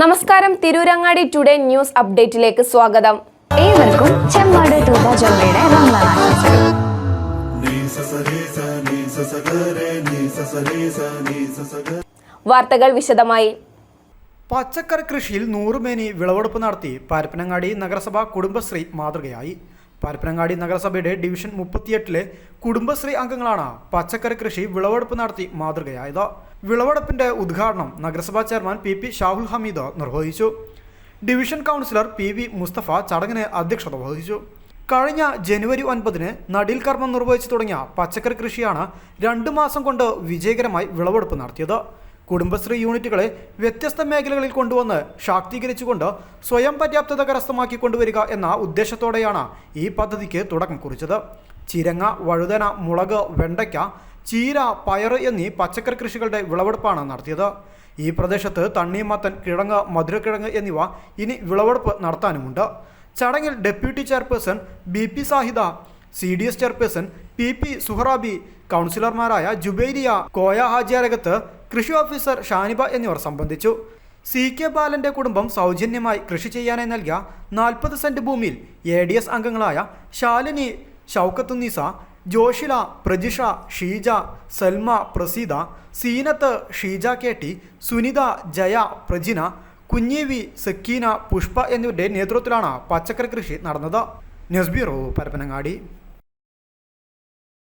നമസ്കാരം. Tirurangadi today news അപ്ഡേറ്റിലേക്ക് സ്വാഗതം. ഏവർക്കും ചെമ്മാട് തൂബ വാർത്തകൾ വിശദമായി. പച്ചക്കറി കൃഷിയിൽ നൂറുമേനി വിളവെടുപ്പ് നടത്തി പരപ്പനങ്ങാടി നഗരസഭ കുടുംബശ്രീ മാതൃകയായി. പരപ്പനങ്ങാടി നഗരസഭയുടെ ഡിവിഷൻ മുപ്പത്തിയെട്ടിലെ കുടുംബശ്രീ അംഗങ്ങളാണ് പച്ചക്കറി കൃഷി വിളവെടുപ്പ് നടത്തി മാതൃകയായത്. വിളവെടുപ്പിന്റെ ഉദ്ഘാടനം നഗരസഭാ chairman P P Shahul Hameed നിർവഹിച്ചു. Division councillor P V Musthafa ചടങ്ങിന് അധ്യക്ഷത വഹിച്ചു. കഴിഞ്ഞ ജനുവരി ഒൻപതിന് നടീൽ കർമ്മം നിർവഹിച്ചു തുടങ്ങിയ പച്ചക്കറി കൃഷിയാണ് രണ്ടു മാസം കൊണ്ട് വിജയകരമായി വിളവെടുപ്പ് നടത്തിയത്. കുടുംബശ്രീ യൂണിറ്റുകളെ വ്യത്യസ്ത മേഖലകളിൽ കൊണ്ടുവന്ന് ശാക്തീകരിച്ചുകൊണ്ട് സ്വയം പര്യാപ്തത കരസ്ഥമാക്കി കൊണ്ടുവരിക എന്ന ഉദ്ദേശത്തോടെയാണ് ഈ പദ്ധതിക്ക് തുടക്കം കുറിച്ചത്. ചിരങ്ങ വഴുതന മുളക് വെണ്ടയ്ക്ക ചീര പയർ എന്നീ പച്ചക്കറി കൃഷികളുടെ വിളവെടുപ്പാണ് നടത്തിയത്. ഈ പ്രദേശത്ത് തണ്ണീമത്തൻ കിഴങ്ങ് മധുരക്കിഴങ്ങ് എന്നിവ ഇനി വിളവെടുപ്പ് നടത്താനുമുണ്ട്. ചടങ്ങിൽ deputy chairperson B P Sahida C D S chairperson P P Suharabi കൗൺസിലർമാരായ ജുബൈരിയ കോയ ഹാജിയാരകത്ത് കൃഷി ഓഫീസർ ഷാനിബ എന്നിവർ സംബന്ധിച്ചു. സി കെ ബാലന്റെ കുടുംബം സൗജന്യമായി കൃഷി ചെയ്യാനായി നൽകിയ നാൽപ്പത് സെന്റ് ഭൂമിയിൽ എ ഡി എസ് അംഗങ്ങളായ ശാലിനി ഷൗക്കത്തുന്നീസ ജോഷില പ്രജിഷ ഷീജ സൽമ പ്രസീത സീനത്ത് ഷീജ കെ ടി സുനിത ജയ പ്രജിന കുഞ്ഞേവി സക്കീന പുഷ്പ എന്നിവരുടെ നേതൃത്വത്തിലാണ് പച്ചക്കറി കൃഷി നടന്നത്. News bureau Parappanangadi.